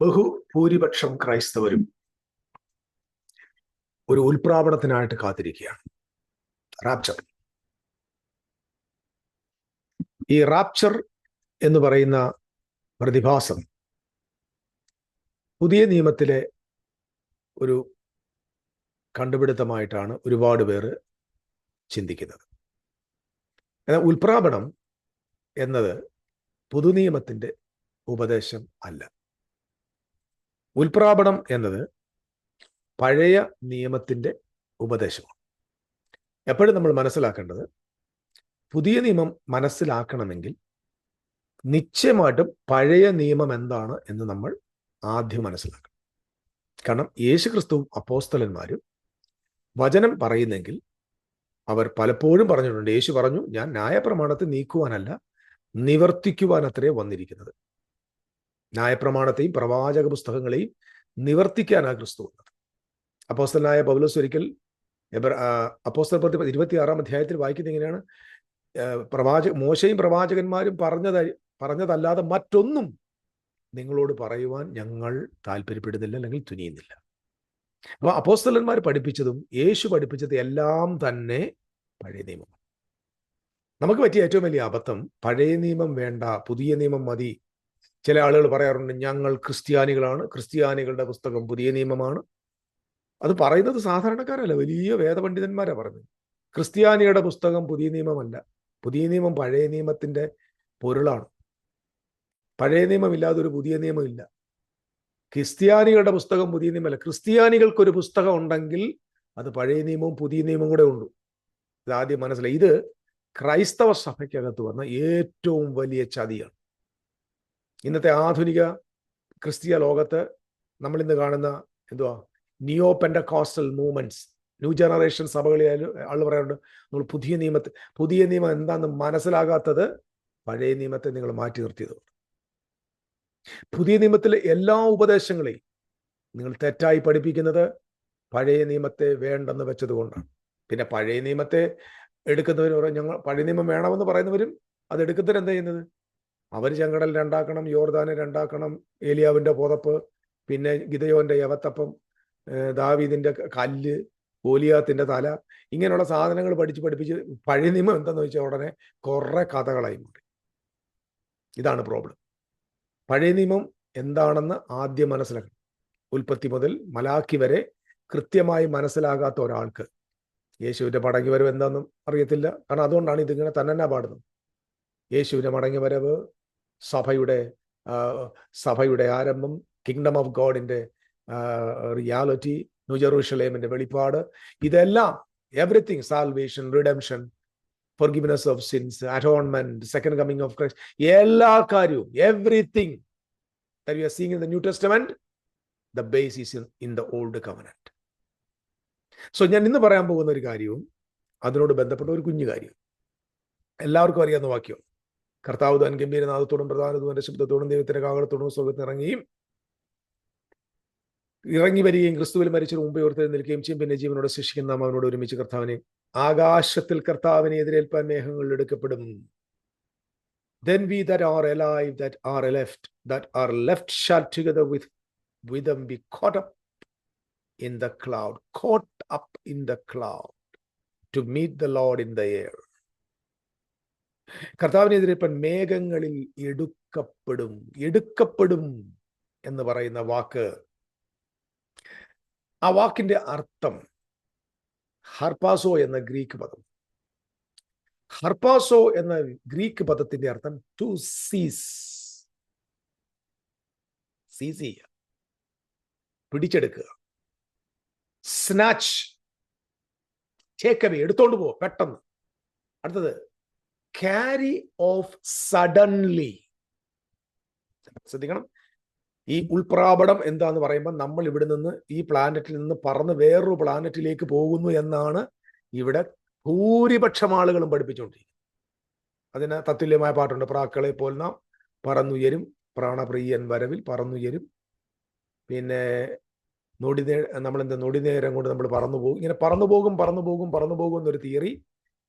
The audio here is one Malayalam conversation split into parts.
ബഹുഭൂരിപക്ഷം ക്രൈസ്തവരും ഒരു ഉൽപ്രാപണത്തിനായിട്ട് കാത്തിരിക്കുകയാണ്. റാപ്ചർ ഈ റാപ്ചർ എന്ന് പറയുന്ന പ്രതിഭാസം പുതിയ നിയമത്തിലെ ഒരു കണ്ടുപിടുത്തമായിട്ടാണ് ഒരുപാട് പേര് ചിന്തിക്കുന്നത്. എന്നാൽ ഉൽപ്രാപണം എന്നത് പുതുനിയമത്തിന്റെ ഉപദേശം അല്ല. ഉൽപ്രാപണം എന്നത് പഴയ നിയമത്തിന്റെ ഉപദേശമാണ്. എപ്പോഴും നമ്മൾ മനസ്സിലാക്കേണ്ടത് പുതിയ നിയമം മനസ്സിലാക്കണമെങ്കിൽ നിശ്ചയമായിട്ടും പഴയ നിയമം എന്താണ് എന്ന് നമ്മൾ ആദ്യം മനസ്സിലാക്കണം. കാരണം യേശു ക്രിസ്തുവും അപ്പോസ്തലന്മാരും വചനം പറയുന്നെങ്കിൽ അവർ പലപ്പോഴും പറഞ്ഞിട്ടുണ്ട് യേശു പറഞ്ഞു ഞാൻ ന്യായപ്രമാണത്തെ നീക്കുവാനല്ല നിവർത്തിക്കുവാൻ അത്രേ വന്നിരിക്കുന്നത്. ന്യായപ്രമാണത്തെയും പ്രവാചക പുസ്തകങ്ങളെയും നിവർത്തിക്കാനാണ് ക്രിസ്തു വന്നത്. അപ്പോസ്തലനായ പൗലോസ് ഒരിക്കൽ അപ്പോസ്തല പ്രതി ഇരുപത്തിയാറാം അധ്യായത്തിൽ വായിക്കുന്നത് എങ്ങനെയാണ്? പ്രവാചക മോശയും പ്രവാചകന്മാരും പറഞ്ഞത് പറഞ്ഞതല്ലാതെ മറ്റൊന്നും നിങ്ങളോട് പറയുവാൻ ഞങ്ങൾ താല്പര്യപ്പെടുന്നില്ല അല്ലെങ്കിൽ തുനിയുന്നില്ല. അപ്പോൾ അപ്പോസ്തലന്മാർ പഠിപ്പിച്ചതും യേശു പഠിപ്പിച്ചത് എല്ലാം തന്നെ പഴയ നിയമമാണ്. നമുക്ക് പറ്റിയ ഏറ്റവും വലിയ അബദ്ധം പഴയ നിയമം വേണ്ട പുതിയ നിയമം മതി ചില ആളുകൾ പറയാറുണ്ട് ഞങ്ങൾ ക്രിസ്ത്യാനികളാണ്. ക്രിസ്ത്യാനികളുടെ പുസ്തകം പുതിയ നിയമമാണ്. അത് പറയുന്നത് സാധാരണക്കാരല്ല വലിയ വേദപണ്ഡിതന്മാരാണ് പറഞ്ഞത് ക്രിസ്ത്യാനിയുടെ പുസ്തകം പുതിയ നിയമമല്ല. പുതിയ നിയമം പഴയ നിയമത്തിന്റെ പൊരുളാണ്. പഴയ നിയമമില്ലാതെ ഒരു പുതിയ നിയമമില്ല. ക്രിസ്ത്യാനികളുടെ പുസ്തകം പുതിയ നിയമമല്ല. ക്രിസ്ത്യാനികൾക്കൊരു പുസ്തകം ഉണ്ടെങ്കിൽ അത് പഴയ നിയമവും പുതിയ നിയമവും കൂടെ ഉണ്ട് ഇത് ആദ്യം മനസ്സിലായി. ഇത് ക്രൈസ്തവ സഭയ്ക്കകത്ത് വന്ന ഏറ്റവും വലിയ ചതിയാണ്. ഇന്നത്തെ ആധുനിക ക്രിസ്തീയ ലോകത്ത് നമ്മൾ ഇന്ന് കാണുന്ന എന്തുവാ? Neo pentecostal movements new generation സഭകളിൽ ആൾ പറയാറുണ്ട് നമ്മൾ പുതിയ നിയമത്തെ പുതിയ നിയമം എന്താണെന്ന് മനസ്സിലാകാത്തത് പഴയ നിയമത്തെ നിങ്ങൾ മാറ്റി നിർത്തിയത് പുതിയ നിയമത്തിലെ എല്ലാ ഉപദേശങ്ങളെയും നിങ്ങൾ തെറ്റായി പഠിപ്പിക്കുന്നത് പഴയ നിയമത്തെ വേണ്ടെന്ന് വെച്ചതുകൊണ്ടാണ്. പിന്നെ പഴയ നിയമത്തെ എടുക്കുന്നവർ ഞങ്ങൾ പഴയ നിയമം വേണമെന്ന് പറയുന്നവരും അത് എടുക്കുന്നവരെന്താ ചെയ്യുന്നത്? അവർ ചെങ്കടൽ രണ്ടാക്കണം യോർദാനെ രണ്ടാക്കണം ഏലിയാവിന്റെ പുതപ്പ് പിന്നെ ഗിതയോന്റെ യവത്തപ്പം ദാവീദിന്റെ കല്ല് ഗോലിയാത്തിന്റെ തല ഇങ്ങനെയുള്ള സാധനങ്ങൾ പഠിച്ച് പഠിപ്പിച്ച് പഴയ നിയമം എന്താന്ന് വെച്ചാൽ ഉടനെ കുറെ കഥകളായി മാറി. ഇതാണ് പ്രോബ്ലം പഴയ നിയമം എന്താണെന്ന് ആദ്യം മനസ്സിലാക്കണം. ഉൽപ്പത്തി മുതൽ മലാക്കി വരെ കൃത്യമായി മനസ്സിലാകാത്ത ഒരാൾക്ക് യേശുവിന്റെ മടങ്ങി വരവ് എന്താണെന്നും അറിയത്തില്ല. കാരണം അതുകൊണ്ടാണ് ഇതിങ്ങനെ തന്നെ പാടുന്നത്. യേശുവിന്റെ മടങ്ങി വരവ് സഭയുടെ സഭയുടെ ആരംഭം കിങ്ഡം ഓഫ് ഗോഡിന്റെ റിയാലിറ്റി ന്യൂജെറൂഷലേമിന്റെ വെളിപ്പാട്. ഇതെല്ലാം everything salvation redemption forgiveness of sins atonement second coming of Christ എല്ലാ കാര്യവും everything seeing in the new testament the base is in in the old covenant so ഞാൻ ഇന്ന് പറയാൻ പോകുന്ന ഒരു കാര്യവും അതിനോട് ബന്ധപ്പെട്ട ഒരു കുഞ്ഞു കാര്യം എല്ലാവർക്കും അറിയാവുന്ന വാക്യം. കർത്താവ് താൻ ഗംഭീരനാഥത്തോടും പ്രധാനതൂന്റെ ശബ്ദത്തോടും ദൈവത്തിന്റെ കാകളത്തോടും സ്വർഗത്തിൽ ഇറങ്ങിയും ഇറങ്ങി വരികയും ക്രിസ്തുവിൽ മരിച്ചൊരു മുമ്പ് ഓർത്ത് നിൽക്കുകയും ചെയ്യും. പിന്നെ ജീവനോട് ശിക്ഷിക്കുന്ന അവനോട് ഒരുമിച്ച് കർത്താവിനെ ആകാശത്തിൽ കർത്താവിനെ എതിരേൽപ്പാൻ മേഘങ്ങളിൽ എടുക്കപ്പെടും. Then we that are alive that are left that are left shall together with with them be caught up in the cloud caught up in the cloud to meet the lord in the air. കർത്താവിനെതിരേൽപ്പാൻ മേഘങ്ങളിൽ എടുക്കപ്പെടും എടുക്കപ്പെടും എന്ന് പറയുന്ന വാക്ക്. ആ വാക്കിന്റെ അർത്ഥം ഹർപാസോ എന്ന ഗ്രീക്ക് പദം. ഹർപാസോ എന്ന ഗ്രീക്ക് പദത്തിന്റെ അർത്ഥം ടു സീസ് സീസ് ചെയ്യുക. പിടിച്ചെടുക്കുക. സ്നാച്ച് ടേക്കവേ എടുത്തോണ്ട് പോ പെട്ടെന്ന്. അടുത്തത് ക്യാരി ഓഫ് സഡൻലി ശ്രദ്ധിക്കണം. ഈ ഉൾപ്രാപടം എന്താന്ന് പറയുമ്പോൾ നമ്മൾ ഇവിടെ നിന്ന് ഈ പ്ലാനറ്റിൽ നിന്ന് പറന്ന് വേറൊരു പ്ലാനറ്റിലേക്ക് പോകുന്നു എന്നാണ് ഇവിടെ ഭൂരിപക്ഷം ആളുകളും പഠിപ്പിച്ചുകൊണ്ടിരിക്കുന്നത് അതിന് തത്തുല്യമായ പാട്ടുണ്ട്. പ്രാക്കളെ പോൽ നാം പറന്നുയരും. പ്രാണപ്രിയൻ വരവിൽ പറന്നുയരും. പിന്നെ നൊടിനേ നമ്മളെന്താ? നൊടിനേരം കൊണ്ട് നമ്മൾ പറന്നു പോകും ഇങ്ങനെ പറന്നു പോകും പറന്നു പോകും പറന്നു പോകും എന്നൊരു തിയറി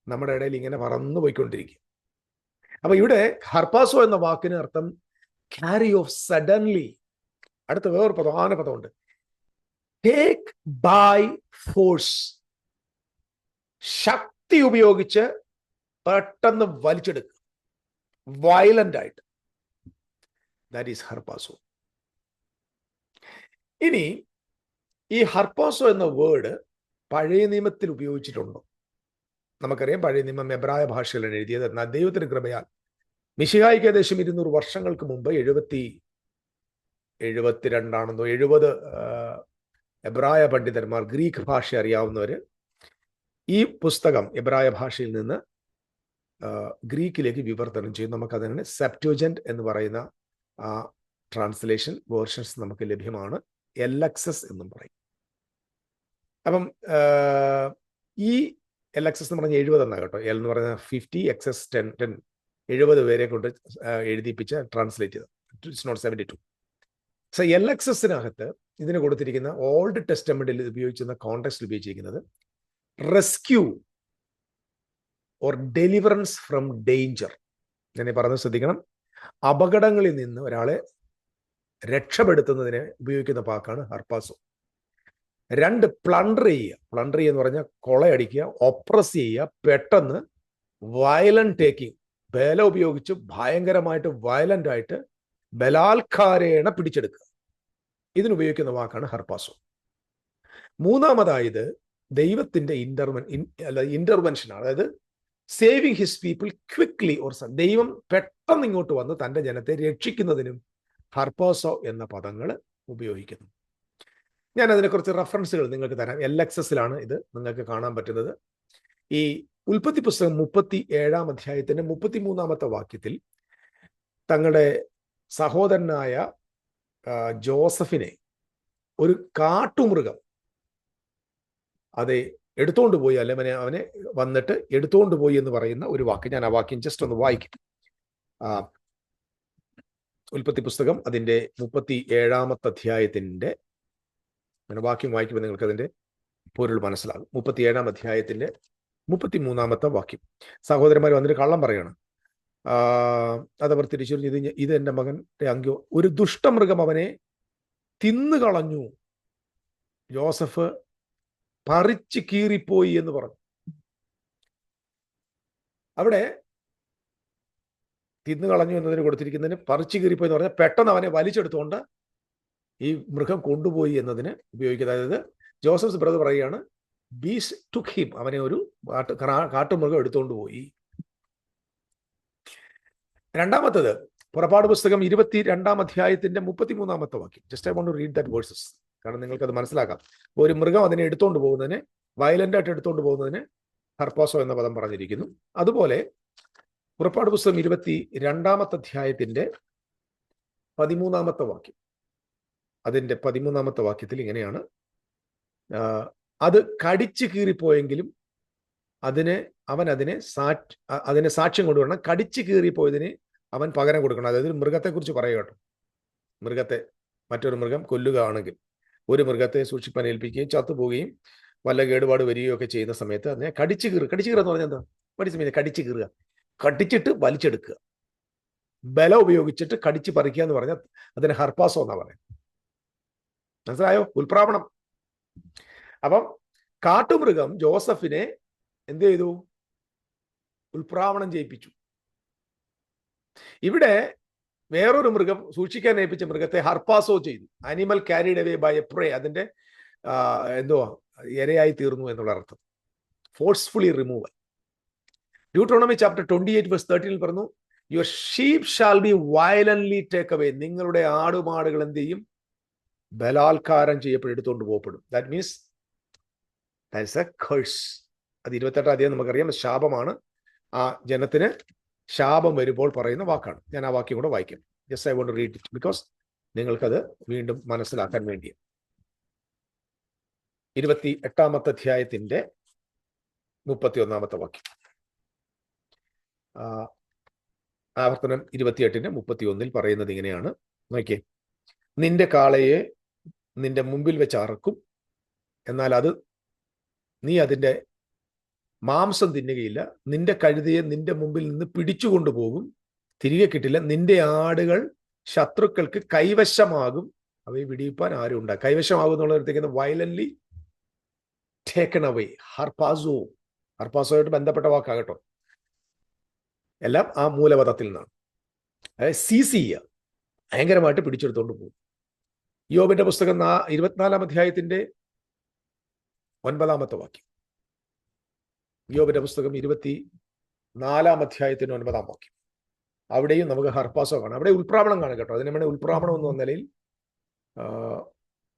നമ്മുടെ ഇടയിൽ ഇങ്ങനെ പറന്നു പോയിക്കൊണ്ടിരിക്കും. അപ്പൊ ഇവിടെ ഹർപ്പാസോ എന്ന വാക്കിന് അർത്ഥം ക്യാരി ഓഫ് സഡൻലി അടുത്ത വേറൊരു പ്രധാന പദമുണ്ട്. ടേക്ക് ബൈ ഫോഴ്സ് ശക്തി ഉപയോഗിച്ച് പെട്ടെന്ന് വലിച്ചെടുക്കുക. വയലന്റ് ആയിട്ട്. ദാറ്റ് ഈസ് ഹർപ്പാസോ. ഇനി ഈ ഹർപ്പാസോ എന്ന വേർഡ് പഴയ നിയമത്തിൽ ഉപയോഗിച്ചിട്ടുണ്ടോ? നമുക്കറിയാം പഴയ നിയമം എബ്രായ ഭാഷയിലാണ് എഴുതിയത്. എന്നാൽ ദൈവത്തിന് കൃപയാൽ മിശിഹായിക്ക് ഏകദേശം ഇരുന്നൂറ് വർഷങ്ങൾക്ക് മുമ്പ് എഴുപത്തി എഴുപത്തിരണ്ടാണെന്നോ എഴുപത് എബ്രായ പണ്ഡിതന്മാർ ഗ്രീക്ക് ഭാഷ അറിയാവുന്നവർ ഈ പുസ്തകം എബ്രായ ഭാഷയിൽ നിന്ന് ഗ്രീക്കിലേക്ക് വിവർത്തനം ചെയ്യും. നമുക്കതിനെ സെപ്റ്റോജന്റ് എന്ന് പറയുന്ന ആ ട്രാൻസ്ലേഷൻ വേർഷൻസ് നമുക്ക് ലഭ്യമാണ്. എൽ എക്സസ് എന്നും പറയും. അപ്പം ഈ എൽ എക്സസ് എന്ന് പറഞ്ഞാൽ എഴുപത് എന്നാ കേട്ടോ. എൽ എന്ന് പറഞ്ഞാൽ ഫിഫ്റ്റി എക്സസ് ടെൻ ടെൻ എഴുപത് പേരെ കൊണ്ട് എഴുതിപ്പിച്ച് ട്രാൻസ്ലേറ്റ് ചെയ്തത് it's not seventy two so L എക്സസിനകത്ത് ഇതിന് കൊടുത്തിരിക്കുന്ന ഓൾഡ് ടെസ്റ്റമെന്റിൽ ഉപയോഗിച്ചിരുന്ന കോണ്ടെക്സ്റ്റ് ഉപയോഗിച്ചിരിക്കുന്നത് rescue or deliverance from danger ഞാൻ പറഞ്ഞത് ശ്രദ്ധിക്കണം. അപകടങ്ങളിൽ നിന്ന് ഒരാളെ രക്ഷപ്പെടുത്തുന്നതിന് ഉപയോഗിക്കുന്ന പാക്കാണ് ഹർപ്പാസോ. രണ്ട് പ്ലണ്ടർ ചെയ്യുക. പ്ലണ്ടർ ചെയ്യുക പറഞ്ഞാൽ കൊളയടിക്കുക ഒപ്രസ് ചെയ്യുക പെട്ടെന്ന് വയലന്റ് ടേക്കിംഗ് ബല ഉപയോഗിച്ച് ഭയങ്കരമായിട്ട് വയലന്റ് ആയിട്ട് ബലാത്കാരേണ പിടിച്ചെടുക്കുക. ഇതിനുപയോഗിക്കുന്ന വാക്കാണ് ഹർപ്പാസോ. മൂന്നാമതായത് ദൈവത്തിന്റെ ഇന്റർവെൻ അല്ല ഇന്റർവെൻഷൻ അതായത് saving his people quickly or ദൈവം പെട്ടെന്ന് ഇങ്ങോട്ട് വന്ന് തന്റെ ജനത്തെ രക്ഷിക്കുന്നതിനും ഹർപ്പാസോ എന്ന പദങ്ങൾ ഉപയോഗിക്കുന്നു. ഞാൻ അതിനെക്കുറിച്ച് റെഫറൻസുകൾ നിങ്ങൾക്ക് തരാം. എൽ എക്സസിലാണ് ഇത് നിങ്ങൾക്ക് കാണാൻ പറ്റുന്നത്. ഈ ഉൽപ്പത്തി പുസ്തകം മുപ്പത്തി ഏഴാം അധ്യായത്തിന്റെ മുപ്പത്തി മൂന്നാമത്തെ വാക്യത്തിൽ തങ്ങളുടെ സഹോദരനായ ജോസഫിനെ ഒരു കാട്ടുമൃഗം അതെ എടുത്തോണ്ട് പോയി. അല്ലെ അവനെ വന്നിട്ട് എടുത്തോണ്ട് പോയി എന്ന് പറയുന്ന ഒരു വാക്ക്. ഞാൻ ആ വാക്യം ജസ്റ്റ് ഒന്ന് വായിക്കും. ഉൽപ്പത്തി പുസ്തകം അതിന്റെ മുപ്പത്തി ഏഴാമത്തെ അധ്യായത്തിന്റെ അങ്ങനെ വാക്യം വായിക്കുമ്പോൾ നിങ്ങൾക്ക് അതിന്റെ പൊരുൾ മനസ്സിലാകും. മുപ്പത്തി ഏഴാം അധ്യായത്തിന്റെ മുപ്പത്തി മൂന്നാമത്തെ വാക്യം. സഹോദരന്മാർ വന്നിട്ട് കള്ളം പറയണം. അതവർ തിരിച്ചറിഞ്ഞ് ഇത് ഇത് എന്റെ മകന്റെ അങ്കോ ഒരു ദുഷ്ടമൃഗം അവനെ തിന്നുകളഞ്ഞു ജോസഫ് പറിച്ച് കീറിപ്പോയി എന്ന് പറഞ്ഞു. അവിടെ തിന്നുകളഞ്ഞു എന്നതിന് കൊടുത്തിരിക്കുന്നതിന് പറിച്ചു കീറിപ്പോയി എന്ന് പറഞ്ഞാൽ പെട്ടെന്ന് അവനെ വലിച്ചെടുത്തുകൊണ്ട് ഈ മൃഗം കൊണ്ടുപോയി എന്നതിന് ഉപയോഗിക്കുന്നത് അതായത് ജോസഫ് ബ്രദർ പറയുകയാണ് ബീസ് ടുക്ക് ഹിം അവനെ ഒരു കാട്ട് കാട്ടുമൃഗം എടുത്തുകൊണ്ട് പോയി. രണ്ടാമത്തത് പുറപ്പാട് പുസ്തകം ഇരുപത്തി രണ്ടാം അധ്യായത്തിന്റെ മുപ്പത്തിമൂന്നാമത്തെ വാക്യം. Just I want to read that verses കാരണം നിങ്ങൾക്ക് അത് മനസ്സിലാക്കാം. ഒരു മൃഗം അതിനെ എടുത്തുകൊണ്ട് പോകുന്നതിന് വയലന്റ് ആയിട്ട് എടുത്തുകൊണ്ട് പോകുന്നതിന് ഹർപ്പാസോ എന്ന പദം പറഞ്ഞിരിക്കുന്നു. അതുപോലെ പുറപ്പാട് പുസ്തകം ഇരുപത്തി രണ്ടാമത്തെ അധ്യായത്തിന്റെ പതിമൂന്നാമത്തെ വാക്യം. അതിന്റെ പതിമൂന്നാമത്തെ വാക്യത്തിൽ ഇങ്ങനെയാണ്. അത് കടിച്ചു കീറിപ്പോയെങ്കിലും അതിനെ അവൻ അതിനെ സാ അതിനെ സാക്ഷ്യം കൊണ്ടുവരണം. കടിച്ചു കീറിപ്പോയതിന് അവൻ പകരം കൊടുക്കണം. അതായത് മൃഗത്തെക്കുറിച്ച് പറയുക കേട്ടോ. മൃഗത്തെ മറ്റൊരു മൃഗം കൊല്ലുകയാണെങ്കിൽ ഒരു മൃഗത്തെ സൂക്ഷിപ്പാൻ ഏൽപ്പിക്കുകയും ചത്തുപോവുകയും വല്ല കേടുപാട് വരികയോ ഒക്കെ ചെയ്യുന്ന സമയത്ത് അതിനെ കടിച്ചു കീറുക. കടിച്ചു കീറുക എന്ന് പറഞ്ഞാൽ എന്താ? പഠിച്ച കടിച്ചു കീറുക. കടിച്ചിട്ട് വലിച്ചെടുക്കുക. ബലം ഉപയോഗിച്ചിട്ട് കടിച്ച് പറിക്കുക എന്ന് പറഞ്ഞാൽ അതിന് ഹർപ്പാസോ എന്നാ പറയുന്നത്. മനസ്സിലായോ? ഉൽപ്രാവണം അപ്പം കാട്ടുമൃഗം ജോസഫിനെ എന്ത് ചെയ്തു? ഉൽപ്രാവണം ചെയ്യിപ്പിച്ചു. ഇവിടെ വേറൊരു മൃഗം സൂക്ഷിക്കാൻ ഏൽപ്പിച്ച മൃഗത്തെ ഹർപ്പാസോ ചെയ്തു. Animal carried away by a prey അതിന്റെ എന്തോ ഇരയായി തീർന്നു എന്നുള്ള അർത്ഥം. Forcefully removal Deuteronomy chapter twenty eight verse തേർട്ടീനിൽ പറഞ്ഞു your sheep shall be violently take away നിങ്ങളുടെ ആടുമാടുകൾ എന്ത് ചെയ്യും? ബലാത്കാരം ചെയ്യപ്പെടും എടുത്തുകൊണ്ട് പോകപ്പെടും that means that's a curse അത് ഇരുപത്തെട്ടാം അധികം നമുക്കറിയാം. ശാപമാണ്. ആ ജനത്തിന് ശാപം വരുമ്പോൾ പറയുന്ന വാക്കാണ്. ഞാൻ ആ വാക്യം കൂടെ വായിക്കാം. Just I want read it because നിങ്ങൾക്കത് വീണ്ടും മനസ്സിലാക്കാൻ വേണ്ടി. ഇരുപത്തി എട്ടാമത്തെ അധ്യായത്തിന്റെ മുപ്പത്തി ഒന്നാമത്തെ വാക്യം ആവർത്തനം ഇരുപത്തിയെട്ടിന് മുപ്പത്തി ഒന്നിൽ പറയുന്നത് ഇങ്ങനെയാണ്. നോക്കിയേ. നിന്റെ കാളയെ നിന്റെ മുമ്പിൽ വെച്ച് അറക്കും. എന്നാൽ അത് നീ അതിന്റെ മാംസം തിന്നുകയില്ല. നിന്റെ കഴുതയെ നിന്റെ മുമ്പിൽ നിന്ന് പിടിച്ചു കൊണ്ടുപോകും തിരികെ കിട്ടില്ല. നിന്റെ ആടുകൾ ശത്രുക്കൾക്ക് കൈവശമാകും. അവയെ വിടിയിപ്പാൻ ആരും ഉണ്ട്. എന്നുള്ളത് വയലൻലി ടേക്കൺ അവേ ഹർപാസോ ഹർപാസോയായിട്ട് ബന്ധപ്പെട്ട വാക്കാകട്ടോ എല്ലാം ആ മൂലപഥത്തിൽ നിന്നാണ്. അതായത് സീസ് ചെയ്യുക. ഭയങ്കരമായിട്ട് പിടിച്ചെടുത്തോണ്ട് പോകും. യോബിന്റെ പുസ്തകം നാ ഇരുപത്തിനാലാം അധ്യായത്തിന്റെ ഒൻപതാമത്തെ വാക്യം. യോബിന്റെ പുസ്തകം ഇരുപത്തി നാലാം അധ്യായത്തിന്റെ ഒൻപതാം വാക്യം. അവിടെയും നമുക്ക് ഹർപ്പാസോ കാണാം. അവിടെ ഉൾപ്രാവണം കാണാം കേട്ടോ. അതിനെ വേണ്ടി ഉൾപ്രാവണം എന്ന നിലയിൽ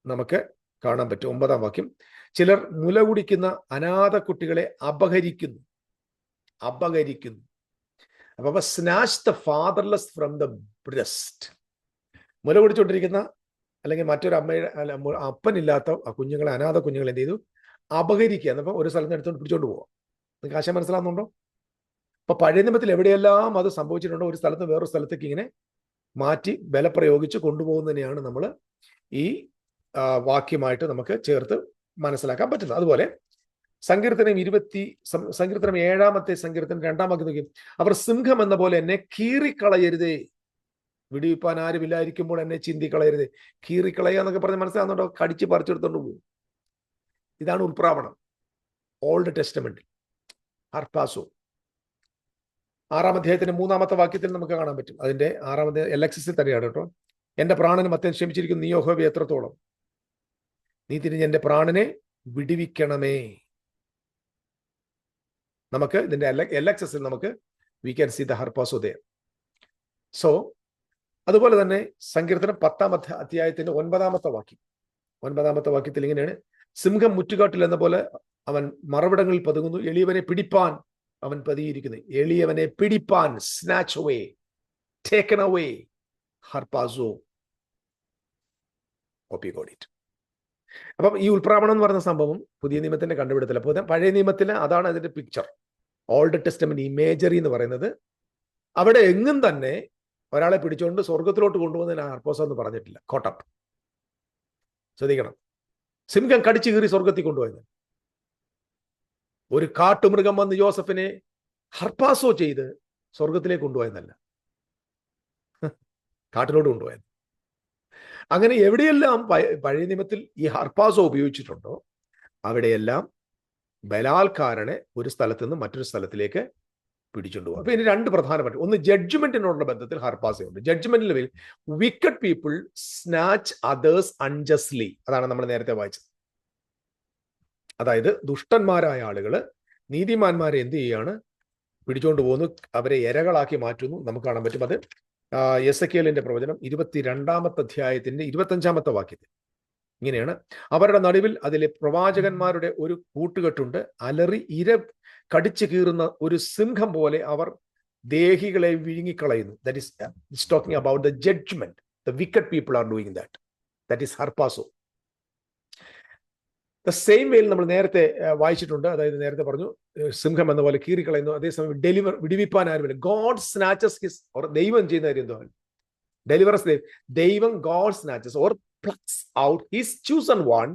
നമുക്ക് കാണാൻ പറ്റും. ഒമ്പതാം വാക്യം. ചിലർ മുല കുടിക്കുന്ന അനാഥ കുട്ടികളെ അപഹരിക്കുന്നു. അപഹരിക്കുന്നു. അപ്പൊ snatch the fatherless from the breast മുല കുടിച്ചുകൊണ്ടിരിക്കുന്ന അല്ലെങ്കിൽ മറ്റൊരു അമ്മയുടെ അപ്പനില്ലാത്ത കുഞ്ഞുങ്ങളെ അനാഥ കുഞ്ഞുങ്ങളെ എന്ത് ചെയ്തു? അപഹരിക്കുക. എന്നപ്പോൾ ഒരു സ്ഥലത്ത് എടുത്തുകൊണ്ട് പിടിച്ചോണ്ട് പോവാം. നിങ്ങൾക്ക് ആശയം മനസ്സിലാകുന്നുണ്ടോ അപ്പൊ പഴയ നിയമത്തിൽ എവിടെയെല്ലാം അത് സംഭവിച്ചിട്ടുണ്ടോ? ഒരു സ്ഥലത്ത് വേറൊരു സ്ഥലത്തേക്ക് ഇങ്ങനെ മാറ്റി ബലപ്രയോഗിച്ച് കൊണ്ടുപോകുന്നതിനെയാണ് നമ്മൾ ഈ വാക്യമായിട്ട് നമുക്ക് ചേർത്ത് മനസ്സിലാക്കാൻ പറ്റുന്നത്. അതുപോലെ സങ്കീർത്തനം ഇരുപത്തി സങ്കീർത്തനം ഏഴാമത്തെ സങ്കീർത്തനം രണ്ടാം വാക്യം നോക്കി അവർ സിംഹം എന്ന പോലെ എന്നെ കീറിക്കളയരുതേ. വിടിവിപ്പാൻ ആരുമില്ലായിരിക്കുമ്പോൾ എന്നെ ചിന്തിക്കളയരുത്. കീറിക്കളയുക എന്നൊക്കെ പറഞ്ഞ് മനസ്സിലാകുന്നുണ്ടോ കടിച്ച് പറിച്ചെടുത്തോണ്ട് പോകും. ഇതാണ് ഉൾപ്രാവണം. Old testament. ഹർപ്പാസോ ആറാം അധ്യായത്തിന്റെ മൂന്നാമത്തെ വാക്യത്തിൽ നമുക്ക് കാണാൻ പറ്റും. അതിന്റെ ആറാമത്തെ എലക്സിസിൽ തന്നെയാണ് കേട്ടോ. എന്റെ പ്രാണനും മത്തൻ ക്ഷമിച്ചിരിക്കുന്നു. നീ യോഹോബി എത്രത്തോളം? നീ തിരിഞ്ഞ് എന്റെ പ്രാണനെ വിടിവിക്കണമേ. നമുക്ക് ഇതിന്റെ എൽ എക്സസിൽ നമുക്ക് we can see the harpazo they so അതുപോലെ തന്നെ സങ്കീർത്തനം പത്താമത്തെ അധ്യായത്തിന്റെ ഒൻപതാമത്തെ വാക്യം. ഒൻപതാമത്തെ വാക്യത്തിൽ ഇങ്ങനെയാണ്. സിംഹം മുറ്റുകാട്ടിൽ എന്ന പോലെ അവൻ മറവിടങ്ങളിൽ പതുങ്ങുന്നു. എളിയവനെ പിടിപ്പാൻ അവൻ പതിയിരിക്കുന്നു. എളിയവനെ പിടിപ്പാൻ snatch away taken away harpazo copy കോഡിറ്റ് അപ്പം ഈ ഉൾപ്രാവണം എന്ന് പറയുന്ന സംഭവം പുതിയ നിയമത്തിന്റെ കണ്ടുപിടുത്തൽ അപ്പോൾ പഴയ നിയമത്തിൽ അതാണ് അതിന്റെ പിക്ചർ ഓൾഡ് ടെസ്റ്റമെന്റ് ഇമേജറി എന്ന് പറയുന്നത് അവിടെ എങ്ങും തന്നെ ഒരാളെ പിടിച്ചുകൊണ്ട് സ്വർഗത്തിലോട്ട് കൊണ്ടുപോകുന്നതിന് ഹർപ്പോസ എന്ന് പറഞ്ഞിട്ടില്ല. കോട്ടപ്പ് ശ്രദ്ധിക്കണം. സിംഹം കടിച്ചു കീറി സ്വർഗത്തിൽ കൊണ്ടുപോയത്. ഒരു കാട്ടുമൃഗം വന്ന് ജോസഫിനെ ഹർപ്പാസോ ചെയ്ത് സ്വർഗത്തിലേക്ക് കൊണ്ടുപോയെന്നല്ല കാട്ടിലോട്ട് കൊണ്ടുപോയത്. അങ്ങനെ എവിടെയെല്ലാം പഴയ നിയമത്തിൽ ഈ ഹർപ്പാസോ ഉപയോഗിച്ചിട്ടുണ്ടോ അവിടെയെല്ലാം ബലാൽക്കാരനെ ഒരു സ്ഥലത്ത് നിന്ന് മറ്റൊരു സ്ഥലത്തിലേക്ക് പിടിച്ചുകൊണ്ടുപോകും അപ്പൊ ഇനി രണ്ട് പ്രധാനപ്പെട്ട ഒന്ന് ജഡ്ജ്മെന്റിനോടുള്ള ബന്ധത്തിൽ ഹർപ്പാസയുണ്ട് judgment level wicked people snatch others unjustly അതാണ് നമ്മൾ നേരത്തെ വായിച്ചത്. അതായത് ദുഷ്ടന്മാരായ ആളുകൾ നീതിമാന്മാരെ എന്ത് ചെയ്യാണ്? പിടിച്ചുകൊണ്ട് പോകുന്നു അവരെ ഇരകളാക്കി മാറ്റുന്നു. നമുക്ക് കാണാൻ പറ്റും അത്. എസ് എ പ്രവചനം ഇരുപത്തിരണ്ടാമത്തെ അധ്യായത്തിന്റെ ഇരുപത്തഞ്ചാമത്തെ വാക്യത്തിൽ. ഇങ്ങനെയാണ്. അവരുടെ നടുവിൽ അതിലെ പ്രവാചകന്മാരുടെ ഒരു കൂട്ടുകെട്ടുണ്ട്. അലറി ഇര കടിച്ചു കീറുന്ന ഒരു സിംഹം പോലെ അവർ ദേഹികളെ വിഴുങ്ങിക്കളയുന്നു. That is talking about the judgment the wicked people are doing that that is harpazo the same വേയിൽ നമ്മൾ നേരത്തെ വായിച്ചിട്ടുണ്ട്. അതായത് നേരത്തെ പറഞ്ഞു സിംഹം എന്ന പോലെ കീറിക്കളയുന്നു. അതേസമയം ഡെലിവർ വിടിവിപ്പാൻ ആരുമില്ല ഗോഡ് സ്നാച്ചസ് ഹിസ് ഓർ ദൈവം ചെയ്യുന്ന കാര്യം എന്തോ ഡെലിവറസ് ദൈവം God snatches or plucks out his chosen one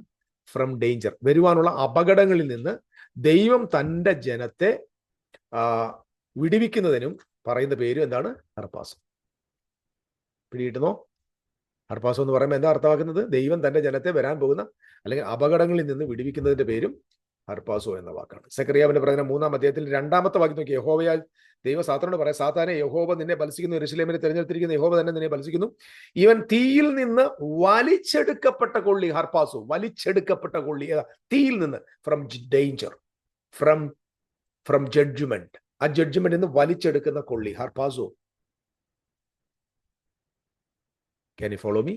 from danger വരുവാനുള്ള അപകടങ്ങളിൽ നിന്ന് ദൈവം തന്റെ ജനത്തെ വിടിവിക്കുന്നതിനും പറയുന്ന പേര് എന്താണ്? ഹർപ്പാസം. പിടികിട്ടുന്നോ? ഹർപ്പാസം എന്ന് പറയുമ്പോൾ എന്താ അർത്ഥമാക്കുന്നത്? ദൈവം തന്റെ ജനത്തെ വരാൻ പോകുന്ന അല്ലെങ്കിൽ അപകടങ്ങളിൽ നിന്ന് വിടിവിക്കുന്നതിന്റെ പേരും ഹർപ്പാസോ എന്ന വാക്കാണ്. സെക്രിയാവിന്റെ പ്രകടനം മൂന്നാം അധ്യായത്തിൽ രണ്ടാമത്തെ വാക്യം നോക്കി. യഹോവയാൽ ദൈവ സാത്താനോട് പറയാം സാത്താനെ യഹോബ നിന്നെ ബലസിക്കുന്നു എരുസലേമിനെ തിരഞ്ഞെടുത്തിരിക്കുന്ന യഹോബ തന്നെ നിന്നെ ബലസിക്കുന്നു ഇവൻ തീയിൽ നിന്ന് വലിച്ചെടുക്കപ്പെട്ട കൊള്ളി ഹർപ്പാസോ വലിച്ചെടുക്കപ്പെട്ട കൊള്ളി തീയിൽ നിന്ന് from danger from from judgment ആ ജഡ്ജ്മെന്റ് നിന്ന് വലിച്ചെടുക്കുന്ന കൊള്ളി. Harpazo. Can you follow me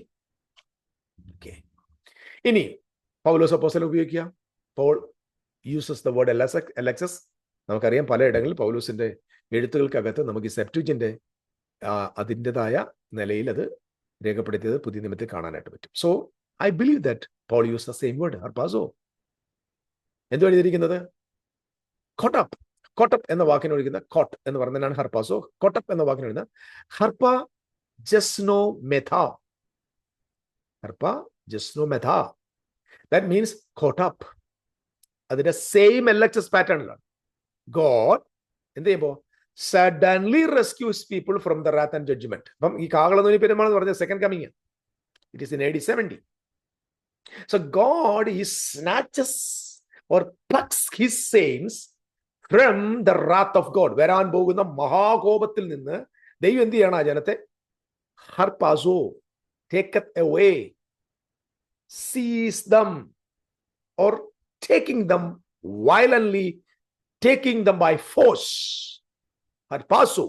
ഇനി പൗലോസ് അപ്പോസൽ ഉപയോഗിക്കുക. പോൾ യൂസസ് ദ വേർഡ് എലക്സസ് നമുക്കറിയാം പലയിടങ്ങളിൽ പൗലോസിന്റെ എഴുത്തുകൾക്കകത്ത് നമുക്ക് ഈ സെപ്റ്റുജിന്റെ അതിന്റെതായ നിലയിൽ അത് രേഖപ്പെടുത്തിയത് പുതിയ നിമിത്തിൽ കാണാനായിട്ട് പറ്റും. So I believe that Paul use the same word harpazo. എന്തു എഴുതിയിരിക്കുന്നത്? കോട്ടപ്പ് കോട്ടപ്പ് എന്ന വാക്കിന് ഒഴിക്കുന്ന കോട്ട് എന്ന് പറയുന്നതിനാണ് ഹർപ്പ? സോ കോട്ടപ്പ് എന്ന വാക്കിന് ഒഴിക്കുന്ന ഹർപ്പ ജസ്നോ മെഥ ഹർപ്പ ജസ്നോ മെഥ ദാറ്റ് മീൻസ് കോട്ടപ്പ് അതിന്റെ സെയിം എൽ എച്ച് എസ് പാറ്റേണിലാണ് ഗോഡ് എന്ത് ചെയ്യുമ്പോൾ suddenly rescues people from the wrath and judgment അപ്പം ഈ കാകളനൂനി പെരുമാൾ എന്ന് പറഞ്ഞ second coming it is in a seventy so God ഈ snatches or plucks his saints from the wrath of God വരാൻ പോകുന്ന മഹാകോപത്തിൽ നിന്ന് ദൈവം എന്ത് ചെയ്യണം ആ ജനത്തെ? Harpazo taketh away seize them or taking them violently taking them by force harpazo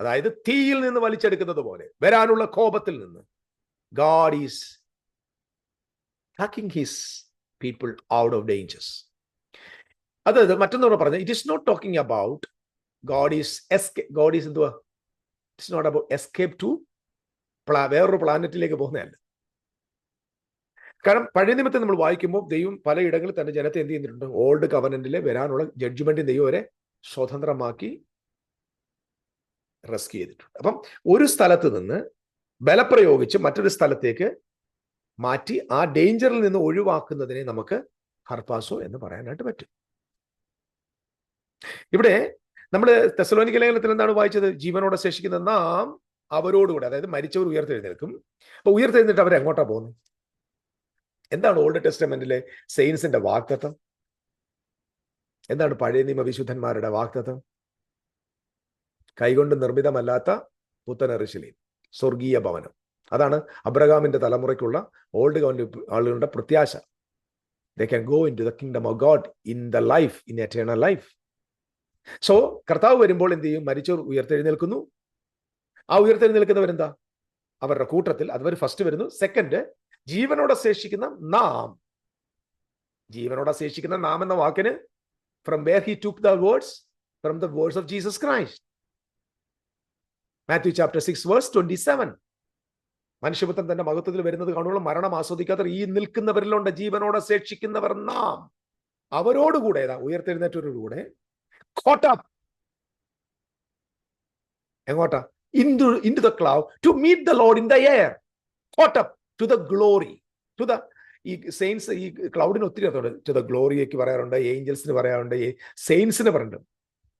അതായത് തീയിൽ നിന്ന് വലിച്ചെടുക്കുന്നത് പോലെ വരാനുള്ള കോപത്തിൽ നിന്ന്. God is taking his people out of dangers അതായത് മറ്റൊന്നുകൂടെ പറഞ്ഞത് it is not talking about God is എസ്കേ God is എന്തുവാ? It's not about escape to പ്ലാ വേറൊരു പ്ലാനറ്റിലേക്ക് പോകുന്നതല്ല. കാരണം പഴയ നിമിത്തം നമ്മൾ വായിക്കുമ്പോൾ ദൈവം പലയിടങ്ങളിൽ തന്റെ ജനത്തെ എന്ത് ചെയ്യുന്നുണ്ട്? ഓൾഡ് കവനന്റിലെ വരാനുള്ള ജഡ്ജ്മെന്റ് ദൈവം വരെ സ്വതന്ത്രമാക്കി റെസ്ക്യൂ ചെയ്തിട്ടുണ്ട്. അപ്പം ഒരു സ്ഥലത്ത് നിന്ന് ബലപ്രയോഗിച്ച് മറ്റൊരു സ്ഥലത്തേക്ക് മാറ്റി ആ ഡേഞ്ചറിൽ നിന്ന് ഒഴിവാക്കുന്നതിനെ നമുക്ക് ഹർപ്പാസോ എന്ന് പറയാനായിട്ട് പറ്റും. ഇവിടെ നമ്മൾ തെസലോനിക്ക ലേഖനത്തിൽ എന്താണ് വായിച്ചത്? ജീവനോടെ ശേഷിക്കുന്ന നാം അവരോടുകൂടെ അതായത് മരിച്ചവർ ഉയർത്തെഴുന്നേൽക്കും. അപ്പൊ ഉയർത്തെഴുന്നിട്ട് അവർ എങ്ങോട്ടാ പോകുന്നത് എന്താണ് ഓൾഡ് ടെസ്റ്റമെന്റിലെ സെയിൻസിന്റെ വാക്തത്വം എന്താണ് പഴയ നിയമ വിശുദ്ധന്മാരുടെ വാക്തത്വം കൈകൊണ്ട് നിർമ്മിതമല്ലാത്ത പുത്തനറിശിലി സ്വർഗീയ ഭവനം. അതാണ് അബ്രഹാമിന്റെ തലമുറയ്ക്കുള്ള ഓൾഡ് ഗവൺമെന്റ് ആളുകളുടെ പ്രത്യാശ. They can go into the kingdom of God in the life in eternal life so കർത്താവ് വരുമ്പോൾ എന്ത് ചെയ്യും? മരിച്ചവർ ഉയർത്തെഴുന്നേൽക്കുന്നു. ആ ഉയർത്തെഴുന്നേൽക്കുന്നവരെന്താ? അവരുടെ കൂട്ടത്തിൽ അതുവർ ഫസ്റ്റ് വരുന്നു. സെക്കൻഡ് ജീവനോടെ ശേഷിക്കുന്ന നാം. ജീവനോടെ ശേഷിക്കുന്ന നാം എന്ന വാക്കിന് from where he took the words from the words of Jesus Christ Matthew chapter six verse twenty seven മനുഷ്യപുത്രൻ തന്റെ മഹത്വത്തിൽ വരുന്നത് കാണുമ്പോൾ മരണം ആസ്വദിക്കാത്ത ഈ നിൽക്കുന്നവരിലുണ്ട്. ജീവനോടെ ശേഷിക്കുന്നവർ നാം. അവരോടുകൂടെ ഉയർത്തെഴുന്നേറ്റവരോടുകൂടെ എങ്ങോട്ടാ? In into the cloud to meet the Lord in the air caught up to the glory to the ഈ സെയിൻസ് ഈ ക്ലൗഡിന് ഒത്തിരി അർത്ഥമുണ്ട്. ടു ദ ഗ്ലോറിയേക്ക് പറയാറുണ്ട് ഏഞ്ചൽസിന് പറയാറുണ്ട് സെയിൻസിന് പറയുന്നുണ്ട്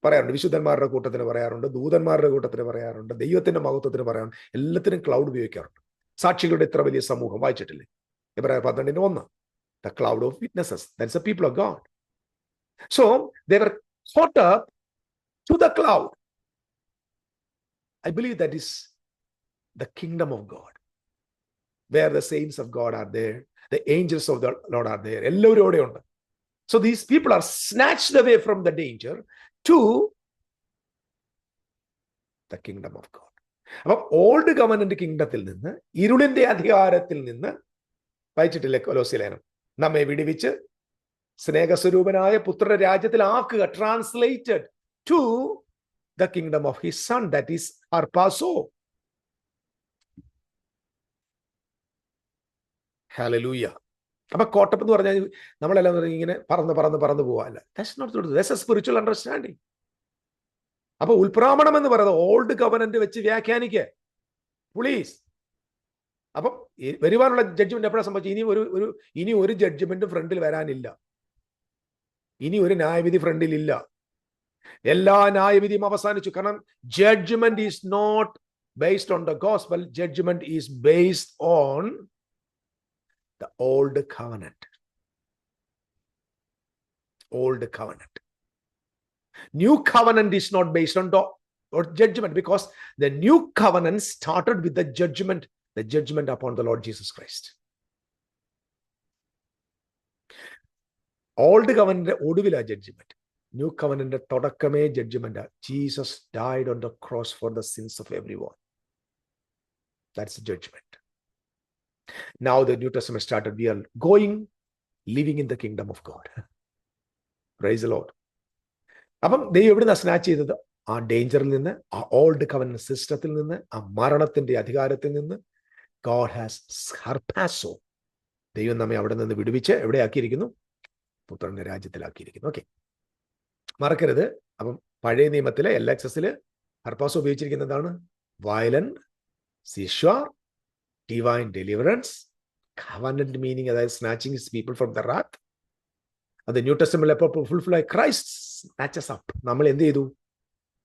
പറയാറുണ്ട്. വിശുദ്ധന്മാരുടെ കൂട്ടത്തിന് പറയാറുണ്ട് ദൂതന്മാരുടെ കൂട്ടത്തിന് പറയാറുണ്ട് ദൈവത്തിന്റെ മഹത്വത്തിന് പറയാറുണ്ട്. എല്ലാത്തിനും ക്ലൗഡ് ഉപയോഗിക്കാറുണ്ട്. സാക്ഷികളുടെ ഇത്ര വലിയ സമൂഹം വായിച്ചിട്ടില്ലേ ഇവരെ പന്ത്രണ്ടിന് ഒന്ന് the cloud of witnesses that's a people of God so they were caught up to the cloud. I believe that is the kingdom of God, where the saints of God are there, the angels of the Lord are there. എല്ലാവരും അവിടെയുണ്ട് So these people are snatched away from the danger to the kingdom of God. അപ്പം ഓൾഡ് ഗവൺമെന്റ് കിങ്ഡത്തിൽ നിന്ന് ഇരുളിന്റെ അധികാരത്തിൽ നിന്ന് വായിച്ചിട്ടില്ലേ കൊലോസിലേനം നമ്മെ വിടിവിച്ച് സ്നേഹസ്വരൂപനായ പുത്ര രാജ്യത്തിൽ ആക്കുക translated to the kingdom of his son that is harpazo hallelujah അപ്പൊ കോട്ടപ്പ് എന്ന് പറഞ്ഞാൽ നമ്മളെല്ലാം ഇങ്ങനെ പറന്ന് പറന്ന് പറന്ന് പോവാല്ല നോട്ട് സ്പിരിച്വൽ അണ്ടർസ്റ്റാൻഡിങ് അപ്പൊ ഉൽപ്രാമണം എന്ന് പറയുന്നത് ഓൾഡ് ഗവർണന്റ് വെച്ച് വ്യാഖ്യാനിക്കുക. പ്ലീസ് അപ്പം വരുവാനുള്ള ജഡ്ജ്മെന്റ് എപ്പോഴാണ് സംഭവിച്ചത്? ഇനി ഒരു ഒരു ഇനി ഒരു ജഡ്ജ്മെന്റ് ഫ്രണ്ടിൽ വരാനില്ല. ഇനി ഒരു ന്യായവിധി ഫ്രണ്ടിൽ ഇല്ല. എല്ലാ ന്യായവിധിയും അവസാനിച്ചു. കാരണം judgment is not based on the gospel judgment is based on the old covenant old covenant new covenant is not based on or judgment because the new covenant started with the judgment the judgment upon the lord jesus christ old കവനന്റെ ഒടുവിലാ judgement new കവനന്റെ തുടക്കമേ judgment Jesus died on the cross for the sins of every one that's judgment now the new testament started we are going living in the kingdom of God praise Lord അപ്പം ദൈവം എവിടെ നിന്ന് സ്നാച്ച് ചെയ്തത്? ആ ഡേഞ്ചറിൽ നിന്ന് ആ ഓൾഡ് കവൻ സിസ്റ്റത്തിൽ നിന്ന് ആ മരണത്തിന്റെ അധികാരത്തിൽ നിന്ന്. ഗോഡ് ഹാസ് ഹർപാസോ ദൈവം നമ്മെ അവിടെ നിന്ന് വിടുവിച്ച് എവിടെയാക്കിയിരിക്കുന്നു? പുത്രന്റെ രാജ്യത്തിലാക്കിയിരിക്കുന്നു. ഓക്കെ മറക്കരുത്. അപ്പം പഴയ നിയമത്തിലെ എൽ എക്സ് ഹർപാസോ ഉപയോഗിച്ചിരിക്കുന്നത് എന്താണ്? Violent seizure divine deliverance covenant meaning അതായത് snatching people from the wrath അത് ന്യൂ ടെസ്റ്റമിൽ എപ്പോൾ ഫുൾഫിൽ ആയി ക്രൈസ്റ്റ് സ്നാച്ചസ് അപ്പ് നമ്മൾ എന്ത് ചെയ്തു?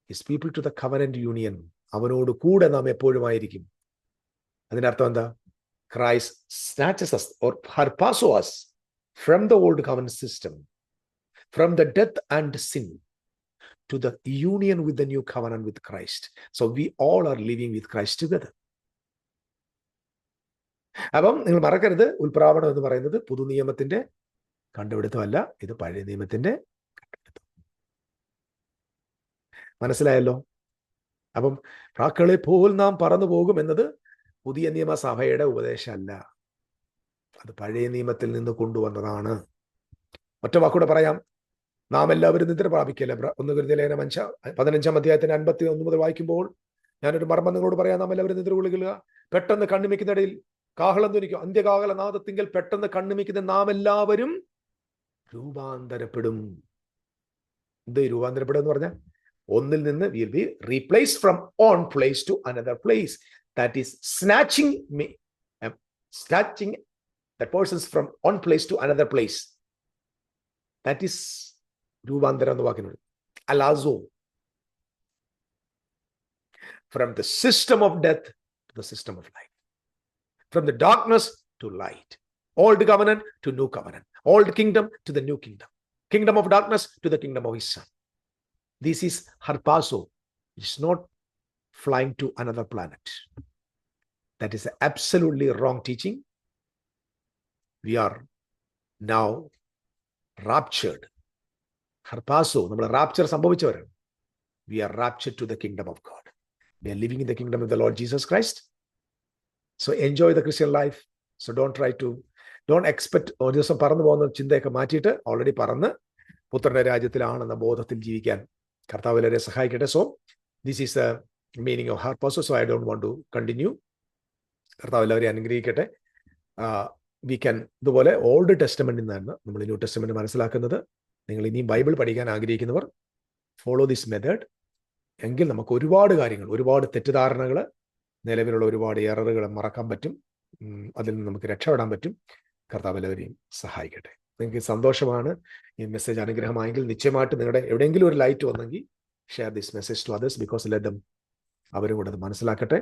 His people to the covenant union അവനോട് കൂടെ നാം എപ്പോഴും ആയിരിക്കും. അതിന്റെ അർത്ഥം എന്താ? Christ snatches us or harpazo us from the old കവൻ system from the death and sin to the union with the new covenant with Christ. So we all are living with Christ together. അപ്പം നിങ്ങൾ മറക്കരുത്. ഉൽപ്രാവണം എന്ന് പറയുന്നത് പുതു നിയമത്തിന്റെ കണ്ടുപിടുത്തമല്ല. ഇത് പഴയ നിയമത്തിന്റെ മനസ്സിലായല്ലോ? അപ്പം പ്രാക്കളെ പോൽ നാം പറന്നു പോകും എന്നത് പുതിയ നിയമസഭയുടെ ഉപദേശമല്ല. അത് പഴയ നിയമത്തിൽ നിന്ന് കൊണ്ടുവന്നതാണ്. ഒറ്റ വാക്കൂടെ പറയാം. നാം എല്ലാവരും നിദ്ര പ്രാപിക്കല്ലേ? ഒന്ന് കരുതിയ മഞ്ച പതിനഞ്ചാം അധ്യായത്തിന് അൻപത്തി ഒന്ന് മുതൽ വായിക്കുമ്പോൾ ഞാനൊരു മർമ്മം നിങ്ങളോട് പറയാം. നാം എല്ലാവരും നിദ്ര കൊള്ളുക. പെട്ടെന്ന് കണ്ണുമിക്കുന്നിടയിൽ കാഹളം ധ്വനിക്കും അന്ത്യകാഹല നാദത്തിങ്കൽ പെട്ടെന്ന് കണ്ണുമിക്കുന്ന നാം എല്ലാവരും രൂപാന്തരപ്പെടും. എന്ത് രൂപാന്തരപ്പെടും എന്ന് പറഞ്ഞാൽ ഒന്നിൽ നിന്ന് will be replace from one place to another place that is snatching me snatching that persons from one place to another place that is രൂപാന്തരം എന്ന വാക്കിനുണ്ട് അലാസോ from the system of death to the system of life from the darkness to light old covenant to new covenant old kingdom to the new kingdom kingdom of darkness to the kingdom of his son this is harpazo it's not flying to another planet. That is absolutely wrong teaching. We are now raptured. Harpazo നമ്മൾ rapture സംഭവിച്ചവരാണ് we are rapture to the kingdom of God we are living in the kingdom of the Lord Jesus Christ so enjoy the Christian life so don't try to don't expect ഒരു ദിവസം പറന്നു പോകുന്ന ചിന്തയൊക്കെ മാറ്റിയിട്ട് ഓൾറെഡി പറന്ന് പുത്രന്റെ രാജ്യത്തിലാണെന്ന ബോധത്തിൽ ജീവിക്കാൻ കർത്താവ് എല്ലാവരെ സഹായിക്കട്ടെ. So this is the meaning of harpazo so I don't want to continue കർത്താവ് എല്ലാവരെ അനുഗ്രഹിക്കട്ടെ. വി ക്യാൻ ഇതുപോലെ ഓൾഡ് ടെസ്റ്റമെന്റിൽ നിന്നാണ് നമ്മൾ ന്യൂ ടെസ്റ്റമെന്റ് മനസ്സിലാക്കുന്നത്. നിങ്ങൾ ഇനിയും ബൈബിൾ പഠിക്കാൻ ആഗ്രഹിക്കുന്നവർ ഫോളോ ദിസ് മെത്തേഡ് എങ്കിൽ നമുക്ക് ഒരുപാട് കാര്യങ്ങൾ ഒരുപാട് തെറ്റിദ്ധാരണകൾ നിലവിലുള്ള ഒരുപാട് എററുകൾ മറക്കാൻ പറ്റും. അതിൽ നിന്ന് നമുക്ക് രക്ഷപ്പെടാൻ പറ്റും. കർത്താവ് എല്ലാവരെയും സഹായിക്കട്ടെ. നിങ്ങൾക്ക് സന്തോഷമാണ്. ഈ മെസ്സേജ് അനുഗ്രഹമായെങ്കിൽ നിശ്ചയമായിട്ട് നിങ്ങളുടെ എവിടെയെങ്കിലും ഒരു ലൈറ്റ് വന്നെങ്കിൽ share this message to others because them അവരും കൂടെ അത് മനസ്സിലാക്കട്ടെ.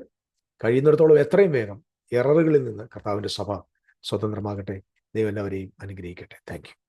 കഴിയുന്നിടത്തോളം എത്രയും വേഗം എററുകളിൽ നിന്ന് കർത്താവിന്റെ സഭ സ്വതന്ത്രമാകട്ടെ. ദൈവം എല്ലാവരെയും അനുഗ്രഹിക്കട്ടെ. താങ്ക്